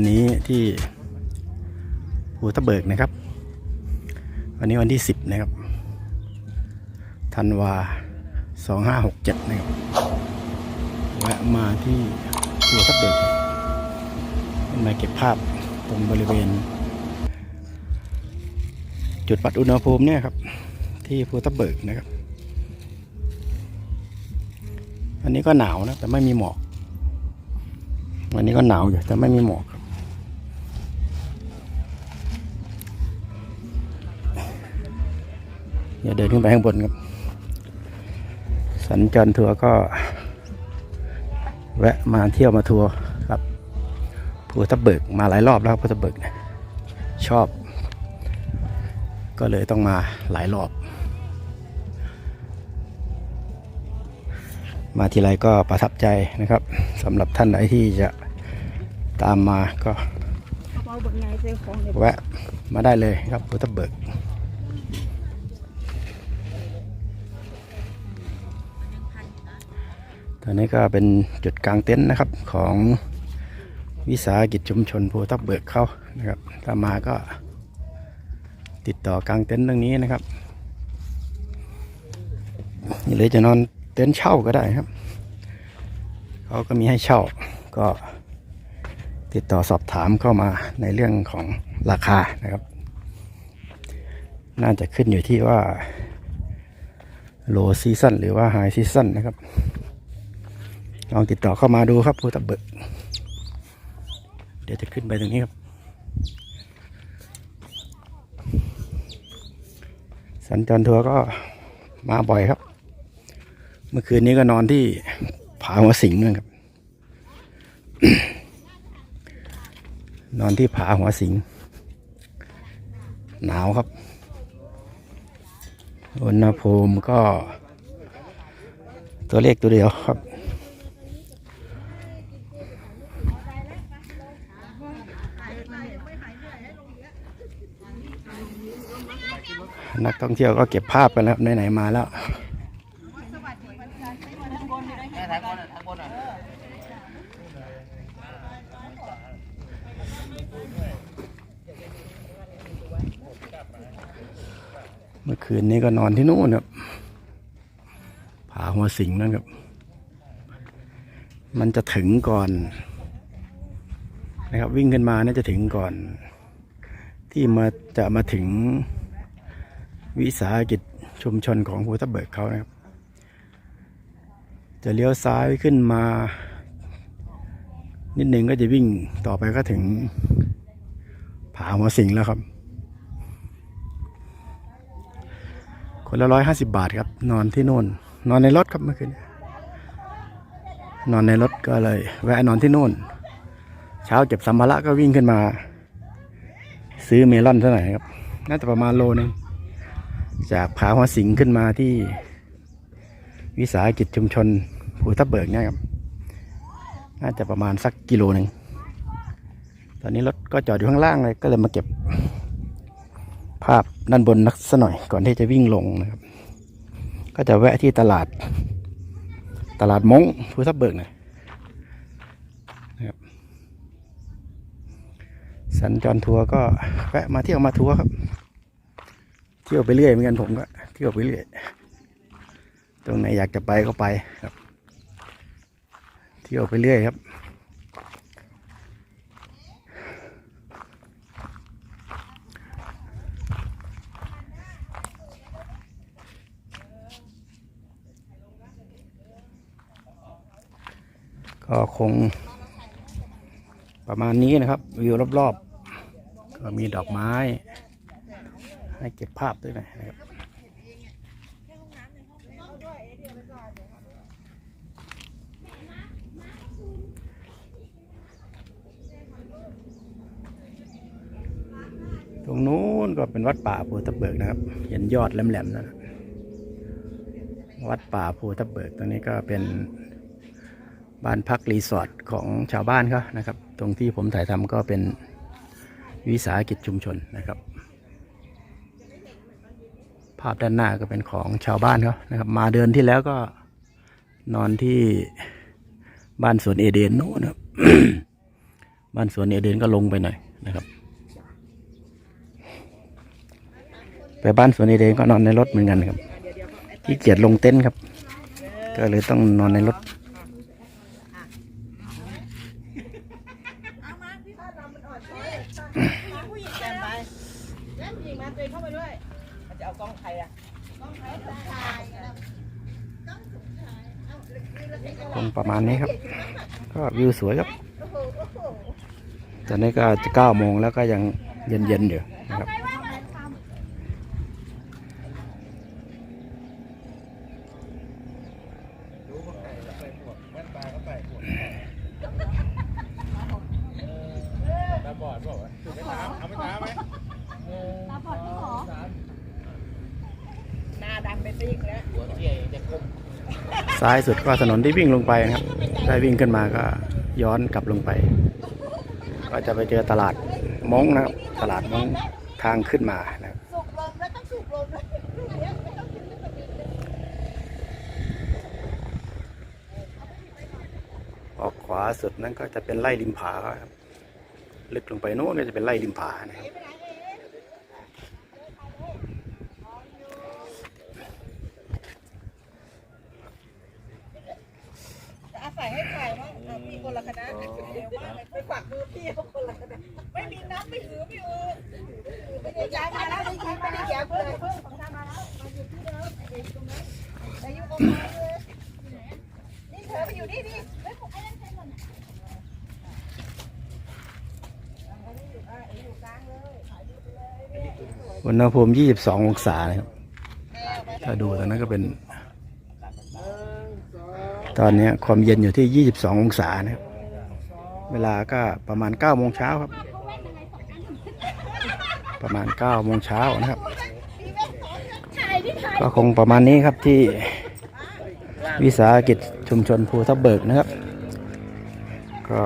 วันนี้ที่ภูทะเบิกนะครับ วันนี้วันที่สิบนะครับธันวาสองห้าหกเจ็ดนะครับแวะมาที่ภูทะเบิกมาเก็บภาพตรงบริเวณ จุดวัดอุณหภูมิเนี่ยครับ ที่ภูทะเบิกนะครับ อันนี้ก็หนาวนะแต่ไม่มีหมอกวันนี้ก็หนาวอยู่แต่ไม่มีหมอก ครับอย่าเดินขึ้นไปข้างบนครับ สัญจรทัวร์ก็ แวะมาเที่ยวมาทัวร์ครับภูทับเบิกมาหลายรอบแล้วครับภูทับเบิกเนะชอบ ก็เลยต้องมาหลายรอบ มาทีไรก็ประทับใจนะครับสำหรับท่านไหนที่จะตามมาก็เบาเบิกไงเจ้าของเดี๋ยวแวะมาได้เลยครับพุทธเบิก ตอนนี้ก็เป็นจุดกลางเต็นท์นะครับของวิสาหกิจชุมชนภูทับเบิกเขานะครับ ถ้ามาก็ติดต่อกลางเต็นท์ตรงนี้นะครับนี่เลยจะนอนเต็นท์เช่าก็ได้ครับ เขาก็มีให้เช่าก็ติดต่อสอบถามเข้ามาในเรื่องของราคานะครับ น่าจะขึ้นอยู่ที่ว่า low season หรือว่า high season นะครับ ลองติดต่อเข้ามาดูครับภูตะเบิกเดี๋ยวจะขึ้นไปตรงนี้ครับ สัญจรทัวร์ก็มาบ่อยครับ เมื่อคืนนี้ก็นอนที่ผาหัวสิงนะครับ นอนที่ผาหัวสิง หนาวครับ อุณหภูมิก็ตัวเลขตัวเดียวครับ นักท่องเที่ยวก็เก็บภาพกันแล้วไหนๆมาแล้วเมื่อคืนนี้ก็นอนที่นู่นครับผาหัวสิงนั่นครับ มันจะถึงก่อน นะครับ วิ่งขึ้นมาน่าจะถึงก่อน ที่มาจะมาถึง วิสาหกิจชุมชนของภูทับเบิกเขานะครับ จะเลี้ยวซ้ายขึ้นมา นิดหนึ่งก็จะวิ่งต่อไปก็ถึง ผาหัวสิงแล้วครับ คนละร้อยห้าสิบาทครับ นอนที่นู่น นอนในรถครับเมื่อคืนนอนในรถก็เลย แวะนอนที่นู่น เช้าเก็บสัมภาระก็วิ่งขึ้นมา ซื้อเมลอนเท่าไหร่ครับ น่าจะประมาณโลนึง จากผาหัวสิงขึ้นมาที่วิสาหกิจชุมชนภูทับเบิกเนี่ยครับ น่าจะประมาณสักกิโลหนึ่ง ตอนนี้รถก็จอดอยู่ข้างล่างเลยก็เลยมาเก็บ ภาพด้านบนนักสหน่อยก่อนที่จะวิ่งลงนะครับ ก็จะแวะที่ตลาด ตลาดมงภูทับเบิกหน่อยนะครับ สัญจรทัวร์ก็แวะมาเที่ยวมาทัวร์ครับ ที่ยวไปเรื่อยเหมือนกันผมก็เที่ยวไปเรื่อย ตรงไหนอยากจะไปก็ไปครับ เที่ยวไปเรื่อยครับ ก็คงประมาณนี้นะครับวิวรอบๆก็มีดอกไม้ ให้เก็บภาพด้วยนะครับตรงนู้นก็เป็นวัดป่าภูทับเบิกนะครับ เห็นยอดแหลมๆนะวัดป่าภูทับเบิกตรงนี้ก็เป็นบ้านพักรีสอร์ทของชาวบ้านเขานะครับ ตรงที่ผมถ่ายทำก็เป็นวิสาหกิจชุมชนนะครับ ภาพด้านหน้าก็เป็นของชาวบ้านเขานะครับ มาเดือนที่แล้วก็นอนที่บ้านสวนเอเดนโน่นะครับบ้านสวนเอเดนก็ลงไปหน่อยนะครับ ไปบ้านสวนเอเดนก็นอนในรถเหมือนกันครับขี้เกียจลงเต็นท์ครับ ก็เลยต้องนอนในรถผู้หญิงแกนไปแล้วผู้หญิงมาตัวเองเข้าไปด้วย จะเอากล้องใครอะคงประมาณนี้ครับ ก็วิวสวยครับ ตอนนี้ก็จะเก้าโมงแล้วก็ยังเย็นๆอยู่นะครับ หน้าดำไปติ๊กแล้ว ซ้ายสุดก็ถนนที่วิ่งลงไปนะครับถ้าวิ่งขึ้นมาก็ย้อนกลับลงไป ก็จะไปเจอตลาดมงนะครับ ตลาดมงทางขึ้นมานะครับสูบลมแล้วต้อออกขวาสุดนั้นก็จะเป็นไร่ริมผาครับ ลึกลงไปโน้นก็จะเป็นไร่ริมผานะครับ จะอาศัยให้ถ่าย มีคนละคณะเร็วมากเลยไปฝากมือพี่เขาคนละคณะไม่มีน้ำไม่หือไม่อือไม่ได้ย้ายมาแล้วได้ยินไม่ได้แก้เลยเพิ่มของทางมาแล้วมาอยู่ที่เดิมไอยู่ตรงนั้นไอายุประมาณเลยนี่เธอไปอยู่นี่ดิเฮ้ยผมไอ้นั่นใช่ก่อนนะอยู่กลางเลย อุณหภูมิ 22 องศานะครับถ้าดูตอนนั้นก็เป็น ตอนนี้ความเย็นอยู่ที่ 22 องศานะครับเวลาก็ประมาณ9โมงเช้าครับ ประมาณ9โมงเช้านะครับ ก็คงประมาณนี้ครับที่วิสาหกิจชุมชนภูทับเบิกนะครับ ก็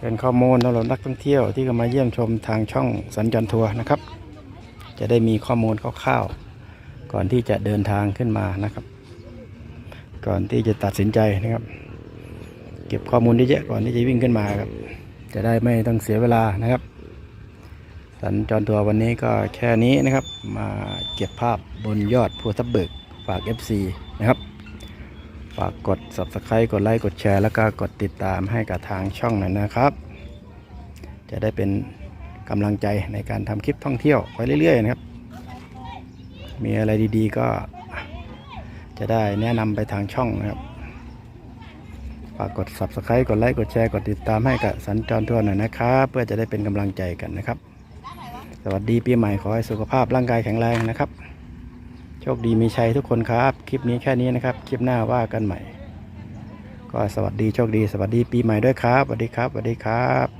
เป็นข้อมูลสำหรับนักท่องเที่ยวที่มาเยี่ยมชมทางช่องสัญจรทัวร์นะครับ จะได้มีข้อมูลคร่าวๆก่อนที่จะเดินทางขึ้นมานะครับ ก่อนที่จะตัดสินใจนะครับ เก็บข้อมูลเยอะๆก่อนที่จะวิ่งขึ้นมาครับ จะได้ไม่ต้องเสียเวลานะครับ สัญจรทัวร์วันนี้ก็แค่นี้นะครับ มาเก็บภาพบนยอดภูทับเบิกฝาก FC นะครับฝากกด subscribe กดไลค์กดแชร์แล้วก็กดติดตามให้กับทางช่องหน่อยนะครับ จะได้เป็นกำลังใจในการทำคลิปท่องเที่ยวไปเรื่อยๆนะครับ มีอะไรดีๆก็ จะได้แนะนำไปทางช่องนะครับ ฝากกด subscribe กดไลค์ กดแชร์ กดติดตามให้กับสัญจรทั่วหน่อยนะครับ เพื่อจะได้เป็นกำลังใจกันนะครับ สวัสดีปีใหม่ขอให้สุขภาพร่างกายแข็งแรงนะครับ โชคดีมีชัยทุกคนครับ คลิปนี้แค่นี้นะครับ คลิปหน้าว่ากันใหม่ ก็สวัสดีโชคดี สวัสดีปีใหม่ด้วยครับ สวัสดีครับ สวัสดีครับ